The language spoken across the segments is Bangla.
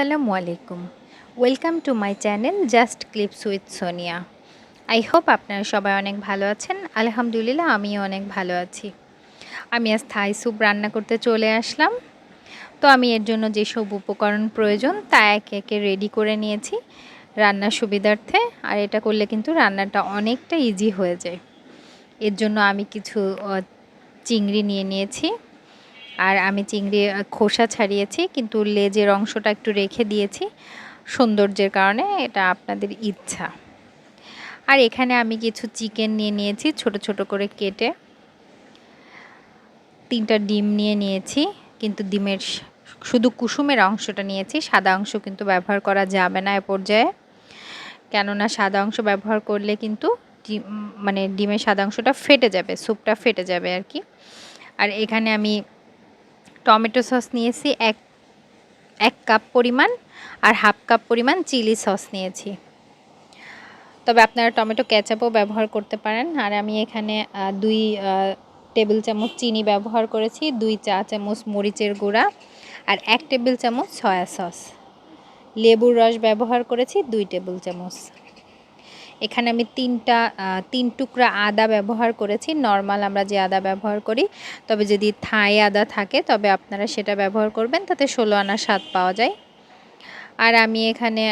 আসসালামু আলাইকুম। Welcome to my channel just clips with Sonia I hope আপনারা সবাই অনেক ভালো আছেন। আলহামদুলিল্লাহ, আমিও অনেক ভালো আছি। আমি আজ থাই স্যুপ রান্না করতে চলে আসলাম। তো আমি এর জন্য যেসব উপকরণ প্রয়োজন, তা একে একে রেডি করে নিয়েছি রান্নার সুবিধার্থে। আর এটা করলে কিন্তু রান্নাটা অনেকটা ইজি হয়ে যায়। এর জন্য আমি কিছু চিংড়ি নিয়ে নিয়েছি। আর আমি চিংড়ি খোসা ছাড়িয়েছি, কিন্তু লেজের অংশটা একটু রেখে দিয়েছি সৌন্দর্যের কারণে এটা আপনাদের ইচ্ছা। আর এখানে আমি কিছু চিকেন নিয়ে নিয়েছি, ছোট ছোট করে কেটে। তিনটা ডিম নিয়ে নিয়েছি, কিন্তু ডিমের শুধু কুসুমের অংশটা নিয়েছি, সাদা অংশ কিন্তু ব্যবহার করা যাবে না এ পর্যায়ে। কেননা সাদা অংশ ব্যবহার করলে কিন্তু মানে ডিমের সাদা অংশটা ফেটে যাবে স্যুপটা ফেটে যাবে আর কি। আর এখানে আমি টমেটো সস নিয়েছি, এক এক কাপ পরিমাণ আর হাফ কাপ পরিমাণ চিলি সস নিয়েছি। তবে আপনারা টমেটো ক্যাচাপও ব্যবহার করতে পারেন। আর আমি এখানে দুই টেবিল চামচ চিনি ব্যবহার করেছি, দুই চা চামচ মরিচের গুঁড়া আর এক টেবিল চামচ সয়া সস। লেবুর রস ব্যবহার করেছি, দুই টেবিল চামচ। এখানে আমি তিনটা তিন টুকরা আদা ব্যবহার করেছি। নর্মাল আমরা যে আদা ব্যবহার করি, তবে যদি থাই আদা থাকে, তবে আপনারা সেটা ব্যবহার করবেন, তাতে ষোলো আনা স্বাদ পাওয়া যায়। আর আমি এখানে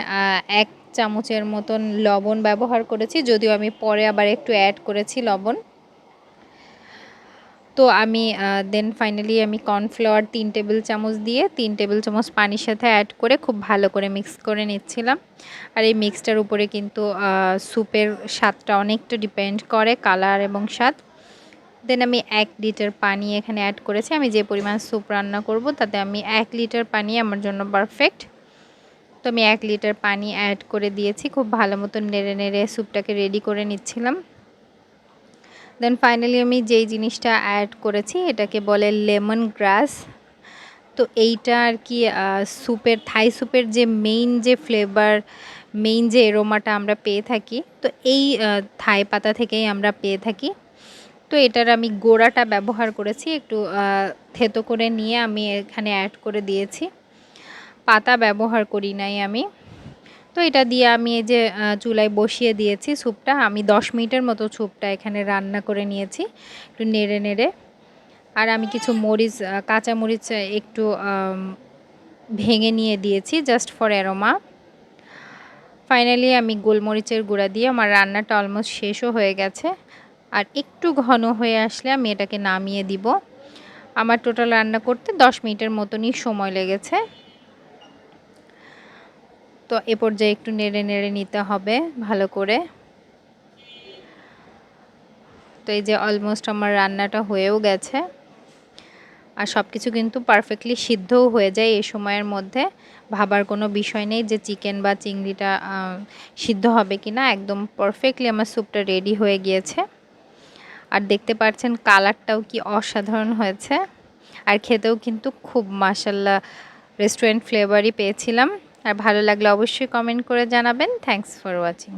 এক চামচের মতন লবণ ব্যবহার করেছি, যদিও আমি পরে আবার একটু অ্যাড করেছি লবণ। তো আমি দেন ফাইনালি আমি কর্নফ্লাওয়ার তিন টেবিল চামচ দিয়ে তিন টেবিল চামচ পানির সাথে অ্যাড করে খুব ভালো করে মিক্স করে নিচ্ছিলাম। আর এই মিক্সটার উপরে কিন্তু স্যুপের স্বাদটা অনেকটা ডিপেন্ড করে কালার এবং স্বাদ। দেন আমি এক লিটার পানি এখানে অ্যাড করেছি। আমি যে পরিমাণ স্যুপ রান্না করব তাতে আমি এক লিটার পানি আমার জন্য পারফেক্ট তো আমি এক লিটার পানি অ্যাড করে দিয়েছি। খুব ভালো মতো নেড়ে নেড়ে স্যুপটাকে রেডি করে নিচ্ছিলাম। দেন ফাইনালি আমি যেই জিনিসটা অ্যাড করেছি, এটাকে বলে লেমন গ্রাস তো এইটা আর কি স্যুপের থাই স্যুপের যে মেইন যে ফ্লেভার মেইন যে এরোমাটা আমরা পেয়ে থাকি, তো এই থাই পাতা থেকেই আমরা পেয়ে থাকি। তো এটার আমি গোড়াটা ব্যবহার করেছি, একটু থেতো করে নিয়ে আমি এখানে অ্যাড করে দিয়েছি। পাতা ব্যবহার করি নাই আমি। তো এটা দিয়ে আমি এই যে চুলায় বসিয়ে দিয়েছি স্যুপটা। আমি দশ মিনিটের মতো স্যুপটা এখানে রান্না করে নিয়েছি, একটু নেড়ে নেড়ে। আর আমি কিছু মরিচ কাঁচা মরিচ একটু ভেঙে নিয়ে দিয়েছি জাস্ট ফর অ্যারোমা ফাইনালি আমি গোলমরিচের গুঁড়া দিয়ে আমার রান্নাটা অলমোস্ট শেষও হয়ে গেছে। আর একটু ঘন হয়ে আসলে আমি এটাকে নামিয়ে দিব। আমার টোটাল রান্না করতে দশ মিনিটের মতনই সময় লেগেছে। তো এ পর্যায়ে একটু নেড়ে নেড়ে নিতে হবে ভালো করে। তো এই যে অলমোস্ট আমার রান্নাটা হয়েও গেছে। আর সব কিছু কিন্তু পারফেক্টলি সিদ্ধও হয়ে যায় এই সময়ের মধ্যে। ভাবার কোনো বিষয় নেই যে চিকেন বা চিংড়িটা সিদ্ধ হবে কি না একদম পারফেক্টলি আমার স্যুপটা রেডি হয়ে গিয়েছে। আর দেখতে পাচ্ছেন কালারটাও কি অসাধারণ হয়েছে। আর খেতেও কিন্তু খুব মাসাল্লা রেস্টুরেন্ট ফ্লেভারই পেয়েছিলাম। আর ভালো লাগলে অবশ্যই কমেন্ট করে জানাবেন। Thanks for watching